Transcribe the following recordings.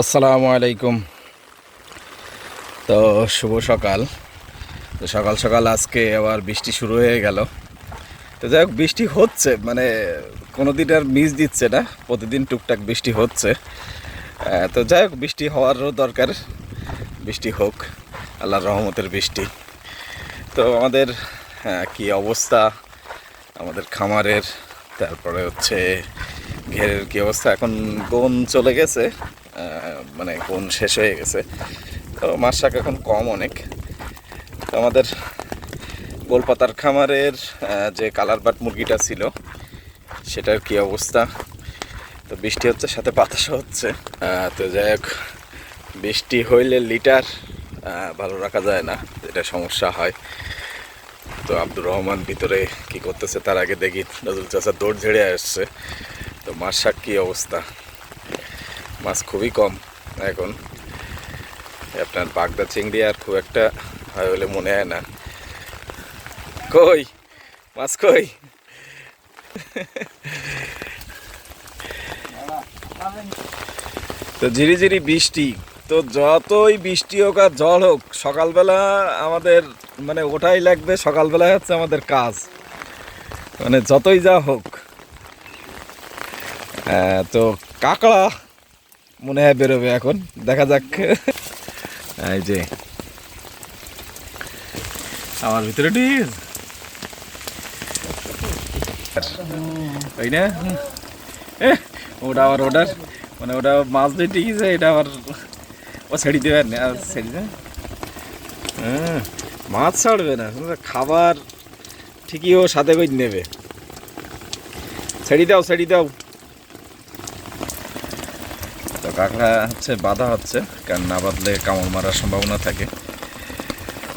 আসসালামু আলাইকুম। তো শুভ সকাল। তো সকাল সকাল আজকে আবার বৃষ্টি শুরু হয়ে গেল। তো যাই হোক, বৃষ্টি হচ্ছে মানে কোনো দিন আর মিস দিচ্ছে না, প্রতিদিন টুকটাক বৃষ্টি হচ্ছে। তো যাই হোক, বৃষ্টি হওয়ারও দরকার, বৃষ্টি হোক, আল্লাহর রহমতের বৃষ্টি। তো আমাদের কি অবস্থা? আমাদের খামারের, তারপরে হচ্ছে ঘেরের কী অবস্থা? এখন বন চলে গেছে। মানে বন শেষ হয়ে গেছে। তো মাছ শাক এখন কম অনেক। তো আমাদের গোলপাতার খামারের যে কালার বাট মুরগিটা ছিল, সেটার কি অবস্থা? তো বৃষ্টি হচ্ছে, সাথে বাতাসও হচ্ছে। তো যাই হোক, বৃষ্টি হইলে লিটার ভালো রাখা যায় না, এটা সমস্যা হয়। তো আব্দুর রহমান ভিতরে কি করতেছে, তার আগে দেখি। নজরুল চাষা দৌড় ঝেড়ে আসছে। তো মাছ শাক কী অবস্থা? মাছ খুবই কম এখন। আপনার বাগদা চিংড়ি আর খুব একটা হয় বলে মনে হয় না। কই? মাছ কই? তো ঝিরি ঝিরি বৃষ্টি। তো যতই বৃষ্টি হোক আর জল হোক, সকালবেলা আমাদের মানে ওটাই লাগবে সকালবেলায় হচ্ছে আমাদের কাজ। মানে যতই যা হোক। তো কাকড়া মনে হয় বেরোবে এখন। দেখা যাক। এই যে। আমার ভিতরে ডিস ওই না ওটা আবার ওটার মানে ওটা মাছ দিয়ে টিকেছে এটা আবার ও ছেড়ে দেবে না, আর ছেড়ে দেবে। হ্যাঁ মাছ ছাড়বে না। খাবার ঠিকই ও সাথে করে নেবে। ছেড়ে দাও ছেড়ে দাও। কাঁকড়া হচ্ছে, বাধা হচ্ছে, কারণ না বাঁধলে কামড় মারার সম্ভাবনা থাকে।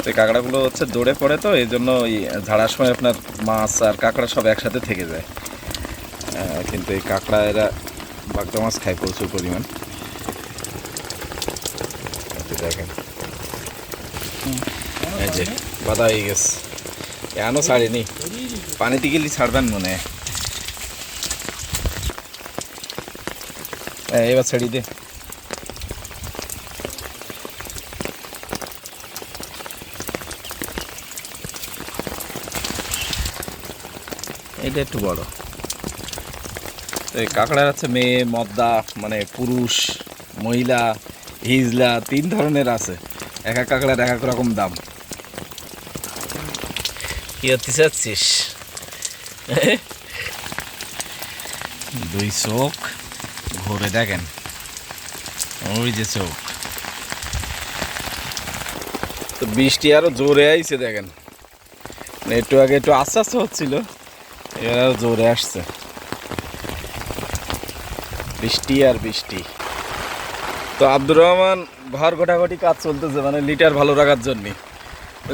তো কাঁকড়াগুলো হচ্ছে দৌড়ে পড়ে তো, এই জন্য ওই ঝাড়ার সময় আপনার মাছ আর কাঁকড়া সব একসাথে থেকে যায়। কিন্তু এই কাঁকড়া, এরা বাগদা মাছ খায় প্রচুর পরিমাণ। দেখেন। যে, বাধা হয়ে গেছে। এখনও ছাড়েনি। পানিতে গেলে ছাড়বেন মনে হয়। এবার ছেড়ে দে। এটা একটু বড় এই কাঁকড়ার আছে মেয়ে, মদ্দা মানে পুরুষ, মহিলা, হিজলা, তিন ধরনের আছে। এক এক কাঁকড়ার এক এক রকম দাম। কি হতে চাচ্ছিস? দুই চোখ। ঘুরে দেখেন। ওই যে চোখ। তো বৃষ্টি আরও জোরে আইছে দেখেন। মানে একটু আগে একটু আস্তে আস্তে হচ্ছিল, এবার জোরে আসছে। বৃষ্টি আর বৃষ্টি। তো আব্দুর রহমান ঘর ঘটাঘটি কাজ চলতেছে মানে লিটার ভালো রাখার জন্যে।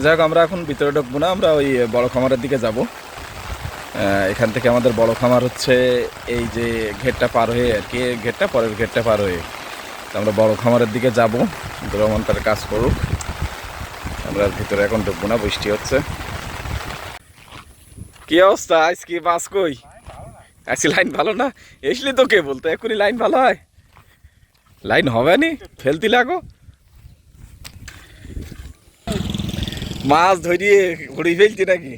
যাই হোক, আমরা এখন ভিতরে ঢুকবো না, আমরা ওই বড় খামারের দিকে যাব। এখান থেকে আমাদের বড় খামার হচ্ছে এই যে ঘেরটা পার হয়ে আর কি ঘেরটা, পরের ঘেরটা পার হয়ে। তো আমরা বড় খামারের দিকে যাব আব্দুর রহমান তার কাজ করুক। আমরা ভিতরে এখন ঢুকবো না, বৃষ্টি হচ্ছে। কি অবস্থা? আজ কি বাস কই? আজকে লাইন ভালো না? এসলি তো কে বলতো এখনই লাইন ভালো হয়। লাইন হবে নি? ফেলতি লাগো। মাছ ধরিয়ে ঘুরিয়ে ফেলছি নাকি?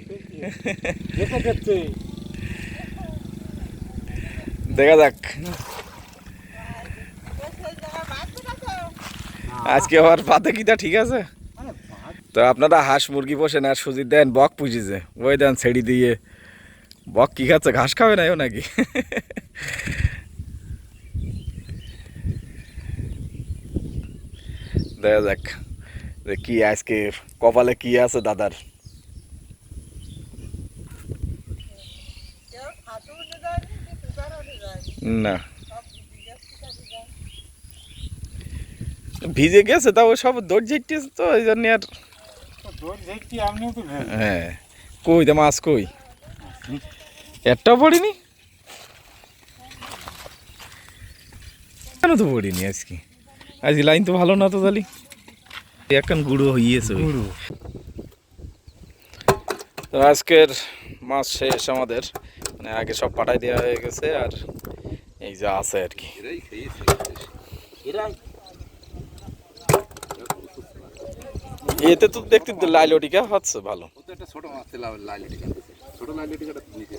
দেখা যাক। আজকে আবার পাতে কিটা ঠিক আছে? তো আপনারা হাঁস মুরগি পোষেন আর সুজি দেন বক পুষিছে ওই দেন ছেড়ি দিয়ে। বক কি খাচ্ছে? ঘাস খাবে না ও নাকি? দেখা যাক কি আজকে কপালে কি আছে দাদার। না। ভিজে গেছে তাও সব দৌড় ঝেঁটতেছে তো এই জন্য আর হ্যাঁ। কই তো মাছ কই? একটাও পড়িনি? কেন তো পড়িনি আজকে? আজকে লাইন তো ভালো না তো তাহলে? এখন গুঁড়ো হইয়েছে। তো আজকের মাছ শেষ আমাদের। মানে আগে সব পাঠাই দেওয়া হয়ে গেছে আর এই যে আছে আর কি। এতে তো দেখতে লাইলটিকা হচ্ছে ভালো। ছোট মাছ ছোট লাইলটিকা ছোট লাইলটিকাটা নিতে